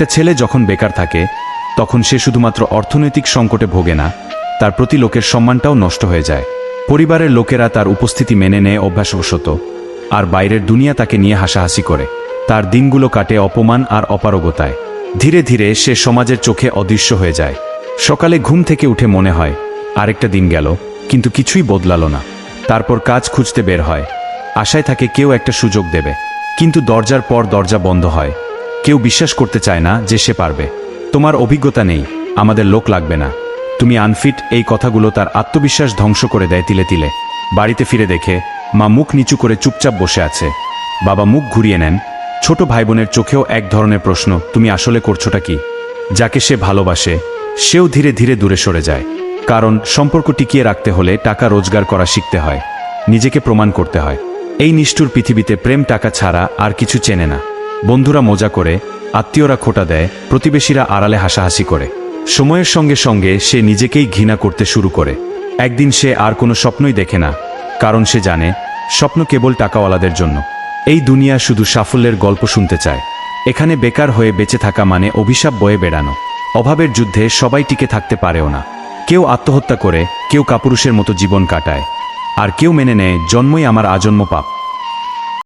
একটা ছেলে যখন বেকার থাকে, তখন সে শুধুমাত্র অর্থনৈতিক সংকটে ভোগে না, তার প্রতি লোকের সম্মানটাও নষ্ট হয়ে যায়। পরিবারের লোকেরা তার উপস্থিতি মেনে নেয় অভ্যাসবশত, আর বাইরের দুনিয়া তাকে নিয়ে হাসাহাসি করে। তার দিনগুলো কাটে অপমান আর অপারগতায়। ধীরে ধীরে সে সমাজের চোখে অদৃশ্য হয়ে যায়। সকালে ঘুম থেকে উঠে মনে হয়, আরেকটা দিন গেল, কিন্তু কিছুই বদলালো না। তারপর কাজ খুঁজতে বের হয়। আশায় থাকে কেউ একটা সুযোগ দেবে, কিন্তু দরজার পর দরজা বন্ধ হয়। কেউ বিশ্বাস করতে চায় না যে সে পারবে। তোমার অভিজ্ঞতা নেই, আমাদের লোক লাগবে না। তুমি আনফিট, এই কথাগুলো তার আত্মবিশ্বাস ধ্বংস করে দেয় তিলে তিলে। বাড়িতে ফিরে দেখে, মা মুখ নিচু করে চুপচাপ বসে আছে। বাবা মুখ ঘুরিয়ে নেন। ছোট ভাই বোনের চোখেও এক ধরনের প্রশ্ন, তুমি আসলে করছোটা কি? যাকে সে ভালোবাসে, সেও ধীরে ধীরে দূরে সরে যায়। কারণ সম্পর্ক টিকিয়ে রাখতে হলে টাকা রোজগার করা শিখতে হয়। নিজেকে প্রমাণ করতে হয়। এই নিষ্ঠুর পৃথিবীতে প্রেম টাকা ছাড়া আর কিছু চেনে না। বন্ধুরা মজা করে, আত্মীয়রা খোটা দেয়, প্রতিবেশীরা আড়ালে হাসাহাসি করে। সময়ের সঙ্গে সঙ্গে সে নিজেকেই ঘৃণা করতে শুরু করে। একদিন সে আর কোনো স্বপ্নই দেখে না, কারণ সে জানে, স্বপ্ন কেবল টাকাওয়ালাদের জন্য। এই দুনিয়া শুধু সাফল্যের গল্প শুনতে চায়। এখানে বেকার হয়ে বেঁচে থাকা মানে অভিশাপ বয়ে বেড়ানো। অভাবের যুদ্ধে সবাই টিকে থাকতে পারেও না। কেউ আত্মহত্যা করে, কেউ কাপুরুষের মতো জীবন কাটায়। আর কেউ মেনে নেয়, জন্মই আমার আজন্ম পাপ।